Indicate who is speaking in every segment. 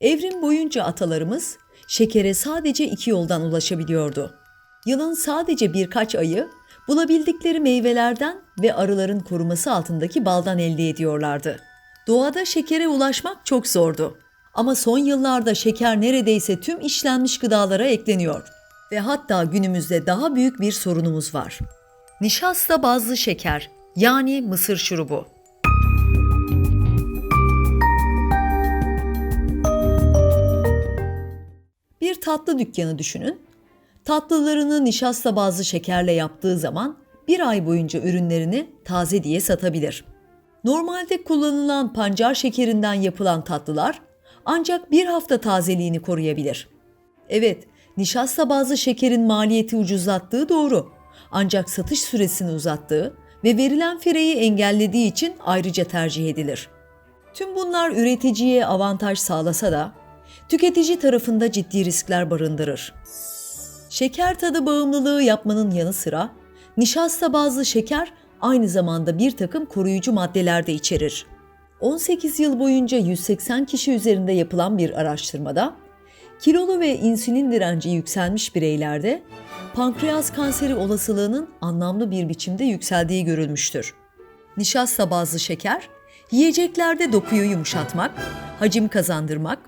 Speaker 1: Evrim boyunca atalarımız şekere sadece iki yoldan ulaşabiliyordu. Yılın sadece birkaç ayı bulabildikleri meyvelerden ve arıların koruması altındaki baldan elde ediyorlardı. Doğada şekere ulaşmak çok zordu. Ama son yıllarda şeker neredeyse tüm işlenmiş gıdalara ekleniyor. Ve hatta günümüzde daha büyük bir sorunumuz var. Nişasta bazlı şeker yani mısır şurubu. Tatlı dükkanı düşünün. Tatlılarını nişasta bazlı şekerle yaptığı zaman bir ay boyunca ürünlerini taze diye satabilir. Normalde kullanılan pancar şekerinden yapılan tatlılar ancak bir hafta tazeliğini koruyabilir. Evet, nişasta bazlı şekerin maliyeti ucuzlattığı doğru. Ancak satış süresini uzattığı ve verilen fireyi engellediği için ayrıca tercih edilir. Tüm bunlar üreticiye avantaj sağlasa da tüketici tarafında ciddi riskler barındırır. Şeker tadı bağımlılığı yapmanın yanı sıra nişasta bazlı şeker aynı zamanda bir takım koruyucu maddeler de içerir. 18 yıl boyunca 180 kişi üzerinde yapılan bir araştırmada kilolu ve insülin direnci yükselmiş bireylerde pankreas kanseri olasılığının anlamlı bir biçimde yükseldiği görülmüştür. Nişasta bazlı şeker, yiyeceklerde dokuyu yumuşatmak, hacim kazandırmak,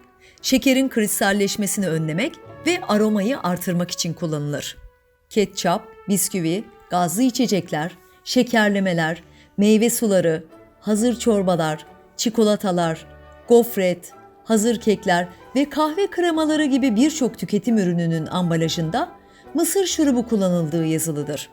Speaker 1: şekerin kristalleşmesini önlemek ve aromayı artırmak için kullanılır. Ketçap, bisküvi, gazlı içecekler, şekerlemeler, meyve suları, hazır çorbalar, çikolatalar, gofret, hazır kekler ve kahve kremaları gibi birçok tüketim ürününün ambalajında mısır şurubu kullanıldığı yazılıdır.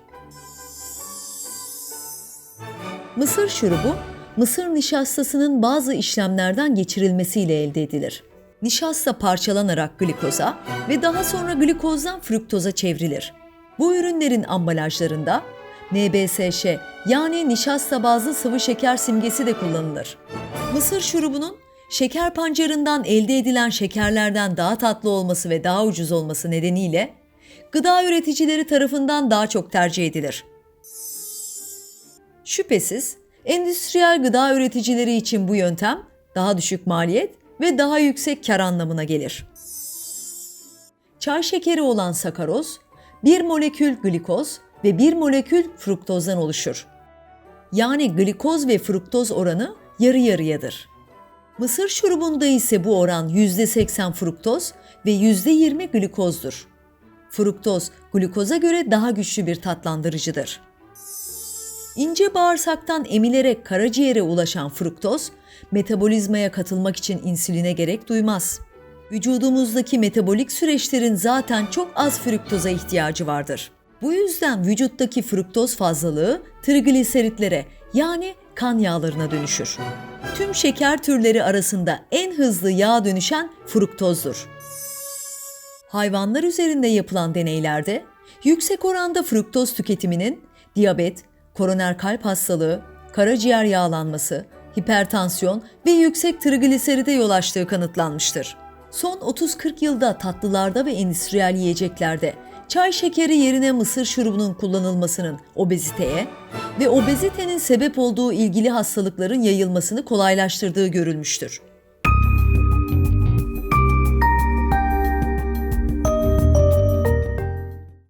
Speaker 1: Mısır şurubu, mısır nişastasının bazı işlemlerden geçirilmesiyle elde edilir. Nişasta parçalanarak glikoza ve daha sonra glikozdan fruktoza çevrilir. Bu ürünlerin ambalajlarında NBSŞ yani nişasta bazlı sıvı şeker simgesi de kullanılır. Mısır şurubunun şeker pancarından elde edilen şekerlerden daha tatlı olması ve daha ucuz olması nedeniyle gıda üreticileri tarafından daha çok tercih edilir. Şüphesiz endüstriyel gıda üreticileri için bu yöntem daha düşük maliyet ve daha yüksek kar anlamına gelir. Çay şekeri olan sakaroz, bir molekül glikoz ve bir molekül fruktozdan oluşur. Yani glikoz ve fruktoz oranı yarı yarıyadır. Mısır şurubunda ise bu oran %80 fruktoz ve %20 glikozdur. Fruktoz, glukoza göre daha güçlü bir tatlandırıcıdır. İnce bağırsaktan emilerek karaciğere ulaşan fruktoz, metabolizmaya katılmak için insüline gerek duymaz. Vücudumuzdaki metabolik süreçlerin zaten çok az fruktoza ihtiyacı vardır. Bu yüzden vücuttaki fruktoz fazlalığı trigliseritlere yani kan yağlarına dönüşür. Tüm şeker türleri arasında en hızlı yağ dönüşen fruktozdur. Hayvanlar üzerinde yapılan deneylerde yüksek oranda fruktoz tüketiminin diyabet, koroner kalp hastalığı, karaciğer yağlanması, hipertansiyon ve yüksek trigliseride yol açtığı kanıtlanmıştır. Son 30-40 yılda tatlılarda ve endüstriyel yiyeceklerde çay şekeri yerine mısır şurubunun kullanılmasının obeziteye ve obezitenin sebep olduğu ilgili hastalıkların yayılmasını kolaylaştırdığı görülmüştür.